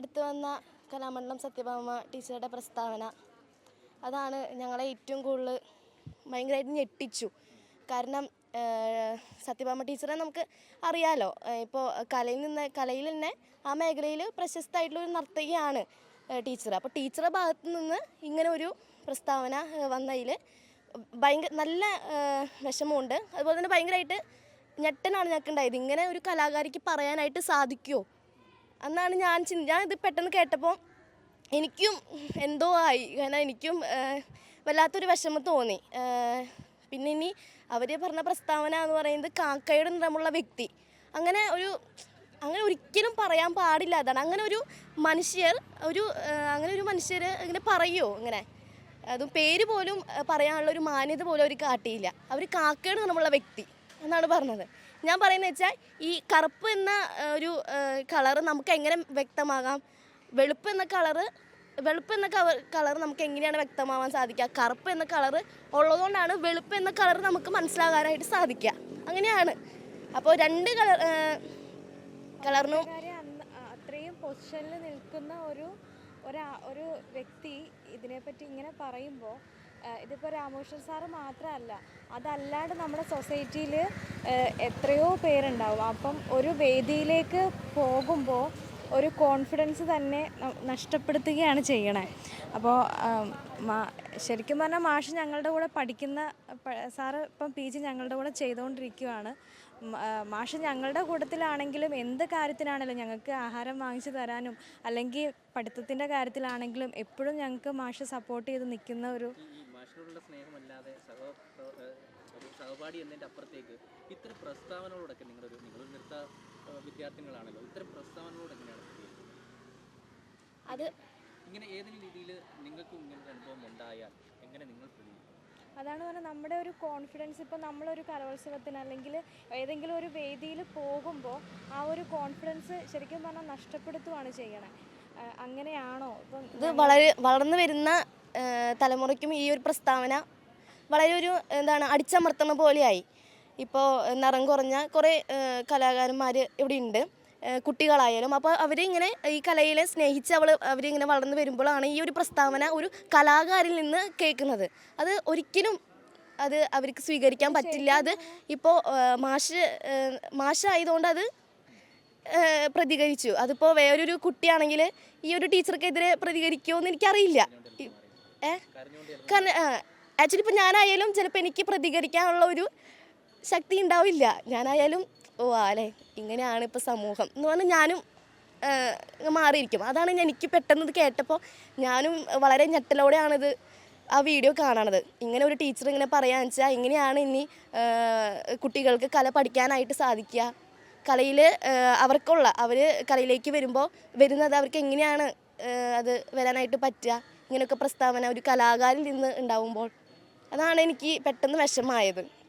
അടുത്ത് വന്ന കലാമണ്ഡലം സത്യഭാമ ടീച്ചറുടെ പ്രസ്താവന. അതാണ് ഞങ്ങളെ ഏറ്റവും കൂടുതൽ ഭയങ്കരമായിട്ട് ഞെട്ടിച്ചു. കാരണം സത്യഭാമ ടീച്ചറെ നമുക്ക് അറിയാലോ ഇപ്പോൾ കലയിൽ നിന്ന് കലയിൽ തന്നെ ആ മേഖലയിൽ പ്രശസ്തമായിട്ടുള്ള ഒരു നർത്തകിയാണ് ടീച്ചർ അപ്പോൾ ടീച്ചറുടെ ഭാഗത്തു നിന്ന് ഇങ്ങനെ ഒരു പ്രസ്താവന വന്നതിൽ ഭയങ്കര നല്ല വിഷമമുണ്ട്. അതുപോലെ തന്നെ ഭയങ്കരമായിട്ട് ഞെട്ടനാണ് ഞങ്ങൾക്ക് ഉണ്ടായത് ഇങ്ങനെ ഒരു കലാകാരിക്ക് പറയാനായിട്ട് സാധിക്കുമോ എന്നാണ് ഞാൻ ചിന്തി ഞാൻ ഇത് പെട്ടെന്ന് കേട്ടപ്പോൾ എനിക്കും എന്തോ ആയി. കാരണം എനിക്കും വല്ലാത്തൊരു വിഷമം തോന്നി. പിന്നെ ഇനി അവർ പറഞ്ഞ പ്രസ്താവന എന്ന് പറയുന്നത് കാക്കയുടെ നിറമുള്ള വ്യക്തി. അങ്ങനെ ഒരു അങ്ങനെ ഒരിക്കലും പറയാൻ പാടില്ല അതാണ്. അങ്ങനെ ഒരു മനുഷ്യർ ഒരു അങ്ങനെ ഒരു മനുഷ്യർ ഇങ്ങനെ പറയുമോ ഇങ്ങനെ? അതും പേര് പോലും പറയാനുള്ള ഒരു മാന്യത പോലും അവർ കാട്ടിയില്ല. അവർ കാക്കയുടെ നിറമുള്ള വ്യക്തി എന്നാണ് പറഞ്ഞത്. ഞാൻ പറയുന്നത് വെച്ചാൽ ഈ കറുപ്പ് എന്ന ഒരു കളറ് നമുക്ക് എങ്ങനെ വ്യക്തമാകാം? വെളുപ്പ് എന്ന കളറ് വെളുപ്പ് എന്ന കവർ കളർ നമുക്ക് എങ്ങനെയാണ് വ്യക്തമാവാൻ സാധിക്കുക? കറുപ്പ് എന്ന കളറ് ഉള്ളതുകൊണ്ടാണ് വെളുപ്പ് എന്ന കളർ നമുക്ക് മനസ്സിലാകാനായിട്ട് സാധിക്കുക. അങ്ങനെയാണ്. അപ്പോൾ രണ്ട് കളർ കളറിനും അത്രയും പൊസിഷനിൽ നിൽക്കുന്ന ഒരു ഒരു വ്യക്തി ഇതിനെപ്പറ്റി ഇങ്ങനെ പറയുമ്പോൾ ഇതിപ്പോൾ രാമകൃഷ്ണൻ സാറ് മാത്രമല്ല അതല്ലാണ്ട് നമ്മുടെ സൊസൈറ്റിയിൽ എത്രയോ പേരുണ്ടാവും. അപ്പം ഒരു വേദിയിലേക്ക് പോകുമ്പോൾ ഒരു കോൺഫിഡൻസ് തന്നെ നഷ്ടപ്പെടുത്തുകയാണ് ചെയ്യണേ. അപ്പോൾ ശരിക്കും പറഞ്ഞാൽ മാഷ് ഞങ്ങളുടെ കൂടെ പഠിക്കുന്ന സാറ് ഇപ്പം പി ജി ഞങ്ങളുടെ കൂടെ ചെയ്തുകൊണ്ടിരിക്കുകയാണ് മാഷ് ഞങ്ങളുടെ കൂട്ടത്തിലാണെങ്കിലും എന്ത് കാര്യത്തിനാണെങ്കിലും ഞങ്ങൾക്ക് ആഹാരം വാങ്ങിച്ചു തരാനും അല്ലെങ്കിൽ പഠിത്തത്തിന്റെ കാര്യത്തിലാണെങ്കിലും എപ്പോഴും ഞങ്ങൾക്ക് മാഷ് സപ്പോർട്ട് ചെയ്ത് നിൽക്കുന്ന ഒരു സ്നേഹമല്ലാതെ സഹപാഠി എന്നതിന്റെ അപ്പുറത്തേക്ക് ഇത്തരം പ്രസ്താവനകളോടൊക്കെ നിങ്ങളൊരു നിങ്ങളൊരു നൃത്ത വിദ്യാർത്ഥികളാണല്ലോ? ഇത്തരം പ്രസ്താവനകളോട് എങ്ങനെയാണ്? അത് ഇങ്ങനെ ഏതെങ്കിലും രീതിയിൽ നിങ്ങൾക്കും ഇങ്ങനത്തെ അനുഭവം ഉണ്ടായാൽ എങ്ങനെ നിങ്ങൾ പ്രതികരിക്കും? അതാണ് പറഞ്ഞാൽ നമ്മുടെ ഒരു കോൺഫിഡൻസ് ഇപ്പോൾ നമ്മളൊരു കലോത്സവത്തിന് അല്ലെങ്കിൽ ഏതെങ്കിലും ഒരു വേദിയിൽ പോകുമ്പോൾ ആ ഒരു കോൺഫിഡൻസ് ശരിക്കും പറഞ്ഞാൽ നഷ്ടപ്പെടുത്തുകയാണ് ചെയ്യണേ. അങ്ങനെയാണോ? ഇപ്പം ഇത് വളരെ വളർന്നു വരുന്ന തലമുറയ്ക്കും ഈ ഒരു പ്രസ്താവന വളരെ ഒരു എന്താണ് അടിച്ചമർത്തണ പോലെയായി. ഇപ്പോൾ നിറം കുറഞ്ഞ കുറേ കലാകാരന്മാർ ഇവിടെ ഉണ്ട് കുട്ടികളായാലും. അപ്പോൾ അവരിങ്ങനെ ഈ കലയിലെ സ്നേഹിച്ച് അവൾ അവരിങ്ങനെ വളർന്നു വരുമ്പോഴാണ് ഈ ഒരു പ്രസ്താവന ഒരു കലാകാരിൽ നിന്ന് കേൾക്കുന്നത്. അത് ഒരിക്കലും അത് അവർക്ക് സ്വീകരിക്കാൻ പറ്റില്ല. അത് ഇപ്പോൾ മാഷ് മാഷായതുകൊണ്ട് അത് പ്രതികരിച്ചു. അതിപ്പോൾ വേറൊരു കുട്ടിയാണെങ്കിൽ ഈ ഒരു ടീച്ചർക്കെതിരെ പ്രതികരിക്കുമോ എന്ന് എനിക്കറിയില്ല ഏ കാരണം ആക്ച്വലി ഇപ്പോൾ ഞാനായാലും ചിലപ്പോൾ എനിക്ക് പ്രതികരിക്കാനുള്ള ഒരു ശക്തി ഉണ്ടാവില്ല. ഞാനായാലും ഓ ആലേ ഇങ്ങനെയാണ് ഇപ്പോൾ സമൂഹം എന്ന് പറഞ്ഞാൽ ഞാനും മാറിയിരിക്കും. അതാണ് എനിക്ക് പെട്ടെന്ന് ഇത് കേട്ടപ്പോൾ ഞാനും വളരെ ഞെട്ടലോടെയാണിത് ആ വീഡിയോ കാണണത്. ഇങ്ങനെ ഒരു ടീച്ചർ ഇങ്ങനെ പറയാന്ന് വെച്ചാൽ എങ്ങനെയാണ് ഇനി കുട്ടികൾക്ക് കല പഠിക്കാനായിട്ട് സാധിക്കുക. കലയിൽ അവർക്കുള്ള അവർ കലയിലേക്ക് വരുമ്പോൾ വരുന്നത് അവർക്ക് എങ്ങനെയാണ് അത് വരാനായിട്ട് പറ്റുക? ഇങ്ങനെയൊക്കെ പ്രസ്താവന ഒരു കലാകാരിൽ നിന്ന് ഉണ്ടാവുമ്പോൾ. അതാണ് എനിക്ക് പെട്ടെന്ന് വിഷമമായത്.